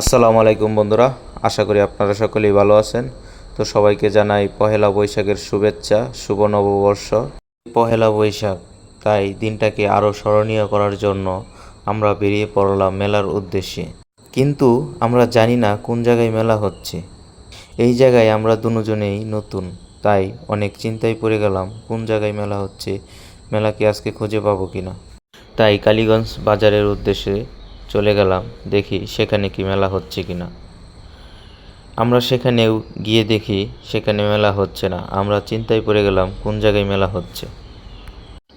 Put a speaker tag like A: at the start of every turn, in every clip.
A: আসসালামু আলাইকুম বন্ধুরা, আশা করি আপনারা সকলেই ভালো আছেন। তো সবাইকে জানাই পহেলা বৈশাখের শুভেচ্ছা, শুভ নববর্ষ। পহেলা বৈশাখ, তাই দিনটাকে আরও স্মরণীয় করার জন্য আমরা বেরিয়ে পড়লাম মেলার উদ্দেশ্যে। কিন্তু আমরা জানি না কোন জায়গায় মেলা হচ্ছে। এই জায়গায় আমরা দুজনেই নতুন, তাই অনেক চিন্তায় পড়ে গেলাম কোন জায়গায় মেলা হচ্ছে, মেলাকে আজকে খুঁজে পাবো কিনা। তাই কালীগঞ্জ বাজারের উদ্দেশ্যে চলে গেলাম, দেখি সেখানে কি মেলা হচ্ছে কিনা। আমরা সেখানেও গিয়ে দেখি সেখানে মেলা হচ্ছে না, আমরা চিন্তায় পড়ে গেলাম কোন জায়গায় মেলা হচ্ছে।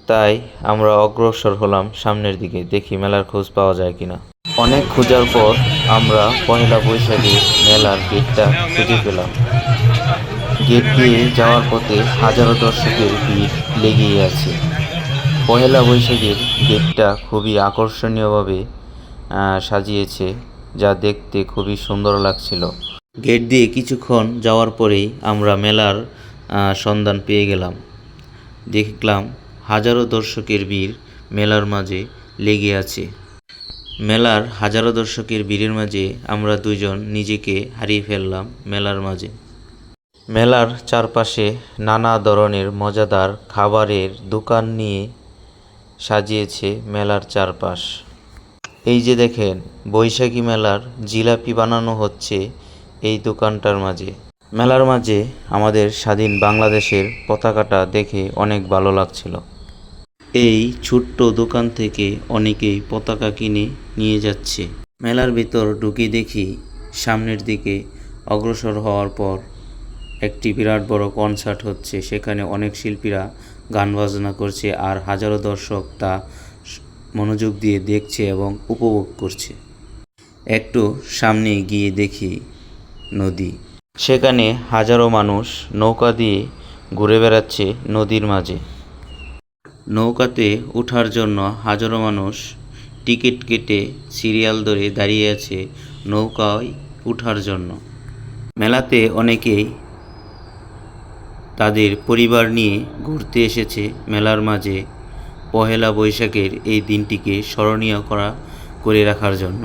A: তাই আমরা অগ্রসর হলাম সামনের দিকে, দেখি মেলার খোঁজ পাওয়া যায় কিনা। অনেক খোঁজার পর আমরা পয়লা বৈশাখে মেলার গেটটা খুঁজে পেলাম। গেট দিয়ে যাওয়ার পথে হাজারো দর্শকের ভিড় লেগেই আছে। পয়লা বৈশাখের গেটটা খুবই আকর্ষণীয়ভাবে সাজিয়েছে, যা দেখতে খুবই সুন্দর লাগছিল। গেট দিয়ে কিছুক্ষণ যাওয়ার পরেই আমরা মেলার সন্ধান পেয়ে গেলাম। দেখলাম হাজারো দর্শকের ভিড় মেলার মাঝে লেগে আছে। মেলার হাজারো দর্শকের ভিড়ের মাঝে আমরা দুজন নিজেকে হারিয়ে ফেললাম মেলার মাঝে। মেলার চারপাশে নানা ধরনের মজাদার খাবারের দোকান নিয়ে সাজিয়েছে মেলার চারপাশ। এই যে দেখেন, বৈশাখী মেলার জিলাপি বানানো হচ্ছে এই দোকানটার মাঝে। মেলার মাঝে আমাদের স্বাধীন বাংলাদেশের পতাকাটা দেখে অনেক ভালো লাগছিল। এই ছোট্ট দোকান থেকে অনেকেই পতাকা কিনে নিয়ে যাচ্ছে। মেলার ভিতর ঢুকে দেখি সামনের দিকে অগ্রসর হওয়ার পর একটি বিরাট বড় কনসার্ট হচ্ছে। সেখানে অনেক শিল্পীরা গান বাজনা করছে আর হাজারো দর্শক তা মনোযোগ দিয়ে দেখছে এবং উপভোগ করছে। একটু সামনে গিয়ে দেখি নদী। সেখানে হাজারো মানুষ নৌকা দিয়ে ঘুরে বেড়াচ্ছে নদীর মাঝে। নৌকাতে ওঠার জন্য হাজারো মানুষ টিকিট কেটে সিরিয়াল ধরে দাঁড়িয়ে আছে নৌকায় ওঠার জন্য। মেলাতে অনেকেই তাদের পরিবার নিয়ে ঘুরতে এসেছে মেলার মাঝে। পহেলা বৈশাখের এই দিনটিকে স্মরণীয় করা, করে রাখার জন্য।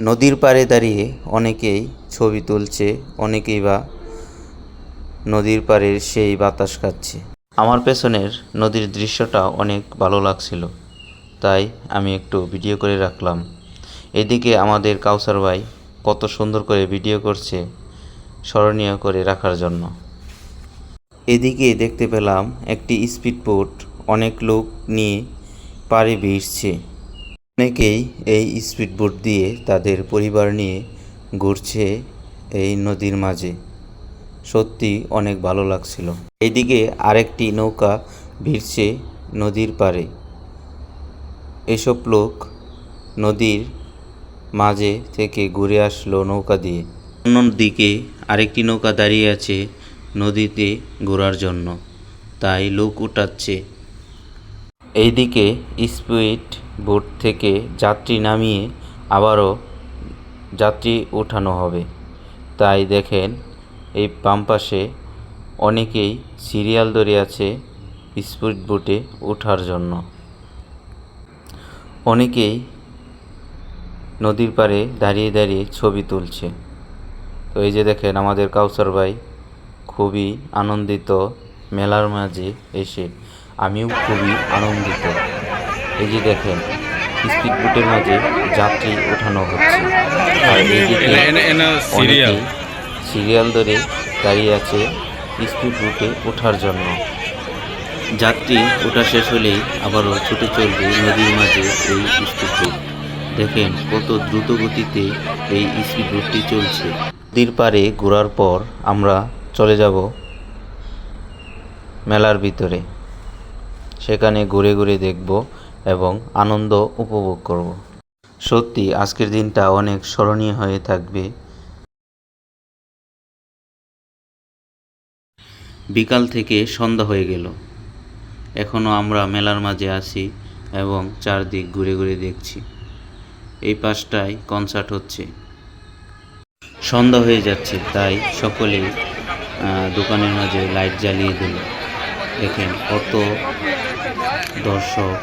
A: নদীর পাড়ে দাঁড়িয়ে অনেকেই ছবি তুলছে, অনেকেই বা নদীর পাড়ের সেই বাতাস খাচ্ছে। আমার পেছনের নদীর দৃশ্যটা অনেক ভালো লাগছিল, তাই আমি একটু ভিডিও করে রাখলাম। এদিকে আমাদের কাউসার ভাই কত সুন্দর করে ভিডিও করছে, স্মরণীয় করে রাখার জন্য। এদিকে দেখতে পেলাম একটি স্পিড বোট অনেক লোক নিয়ে পাড়ে ভিড়ছে। অনেকেই এই স্পিড বোট দিয়ে তাদের পরিবার নিয়ে ঘুরছে এই নদীর মাঝে। সত্যি অনেক ভালো লাগছিল। এদিকে আরেকটি নৌকা ভিড়ছে নদীর পাড়ে। এসব লোক নদীর মাঝে থেকে ঘুরে আসলো নৌকা দিয়ে। অন্যদিকে আরেকটি নৌকা দাঁড়িয়ে আছে নদীতে ঘোরার জন্য। তাই লোক উঠাচ্ছে। এইদিকে স্পিড বোট থেকে যাত্রী নামিয়ে আবারও যাত্রী ওঠানো হবে। তাই দেখেন, এই বাম পাশে অনেকেই সিরিয়াল ধরে আছে স্পিড বোটে ওঠার জন্য। অনেকেই নদীর পাড়ে দাঁড়িয়ে দাঁড়িয়ে ছবি তুলছে। তো এই যে দেখেন, আমাদের কাউসার ভাই খুবই আনন্দিত মেলার মাঝে এসে আমিও খুবই আনন্দিত। এই যে দেখেন স্পিড বোটের মাঝে যাত্রী ওঠানো হচ্ছে। আর এইদিকে অনেকেই সিরিয়াল ধরে দাঁড়িয়ে আছে স্পিড বোটে ওঠার জন্য। যাত্রী ওঠা শেষ হলেই আবারও ছুটে চলবে নদীর মাঝে এই স্পিড বোট। দেখেন কত দ্রুত গতিতে এই স্পিড বোটটি চলছে। নদীর পাড়ে ঘোরার পর আমরা চলে যাব মেলার ভিতরে। সেখানে ঘুরে ঘুরে দেখব এবং আনন্দ উপভোগ করব। সত্যি, আজকের দিনটা অনেক স্মরণীয় হয়ে থাকবে। বিকাল থেকে সন্ধ্যা হয়ে গেল। এখনও আমরা মেলার মাঝে আছি এবং চারদিক ঘুরে ঘুরে দেখছি। এই পাশটায় কনসার্ট হচ্ছে। সন্ধ্যা হয়ে যাচ্ছে, তাই সকলেই দোকানের মাঝে লাইট জ্বালিয়ে দিল। দেখেন কত দর্শক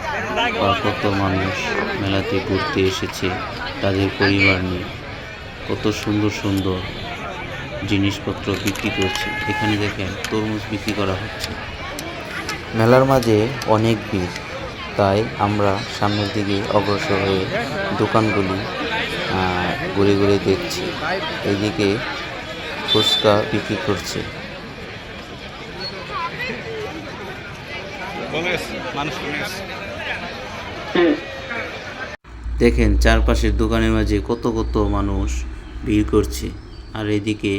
A: বা কত মানুষ মেলাতে ঘুরতে এসেছে, তাদের পরিবার নিয়ে। কত সুন্দর সুন্দর জিনিসপত্র বিক্রি করছে। এখানে দেখেন তরমুজ বিক্রি করা হচ্ছে। মেলার মাঝে অনেক ভিড়, তাই আমরা সামনের দিকে অগ্রসর হয়ে দোকানগুলি ঘুরে ঘুরে দেখছি। এইদিকে ফুচকা বিক্রি করছে। দেখেন, চারপাশের দোকানের মাঝে কত কত মানুষ ভিড় করছে। আর এদিকে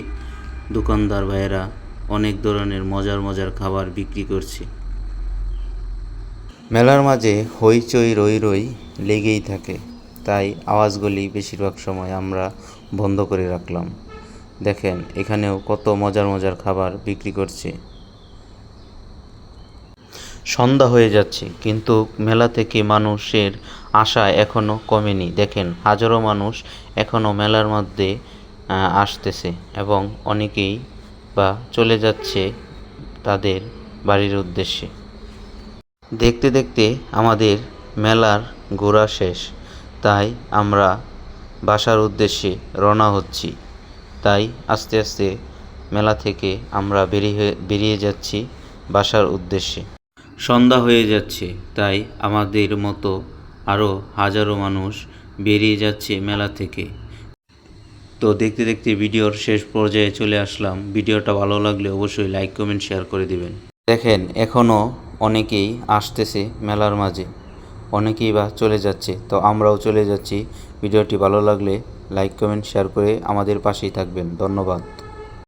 A: দোকানদার ভাইয়েরা অনেক ধরনের মজার মজার খাবার বিক্রি করছে। মেলার মাঝে হইচই রই রই লেগেই থাকে। তাই আওয়াজগুলি বেশিরভাগ সময় আমরা বন্ধ করে রাখলাম। দেখেন, এখানেও কত মজার মজার খাবার বিক্রি করছে। সন্ধ্যা হয়ে যাচ্ছে, কিন্তু মেলা থেকে মানুষের আশা এখনও কমেনি। দেখেন, হাজারো মানুষ এখনও মেলার মধ্যে আসতেছে এবং অনেকেই বা চলে যাচ্ছে তাদের বাড়ির উদ্দেশ্যে। দেখতে দেখতে আমাদের মেলার ঘোরা শেষ, তাই আমরা বাসার উদ্দেশ্যে রওনা হচ্ছি। তাই আস্তে আস্তে মেলা থেকে আমরা বেরিয়ে বেরিয়ে যাচ্ছি বাসার উদ্দেশ্যে। সন্ধ্যা হয়ে যাচ্ছে, তাই আমাদের মতো আরও হাজারো মানুষ বেরিয়ে যাচ্ছে মেলা থেকে। তো দেখতে দেখতে ভিডিওর শেষ পর্যায়ে চলে আসলাম। ভিডিওটা ভালো লাগলে অবশ্যই লাইক কমেন্ট শেয়ার করে দিবেন। দেখেন এখনও অনেকেই আসতেছে মেলার মাঝে, অনেকেই বা চলে যাচ্ছে। তো আমরাও চলে যাচ্ছি। ভিডিওটি ভালো লাগলে লাইক কমেন্ট শেয়ার করে আমাদের পাশেই থাকবেন। ধন্যবাদ।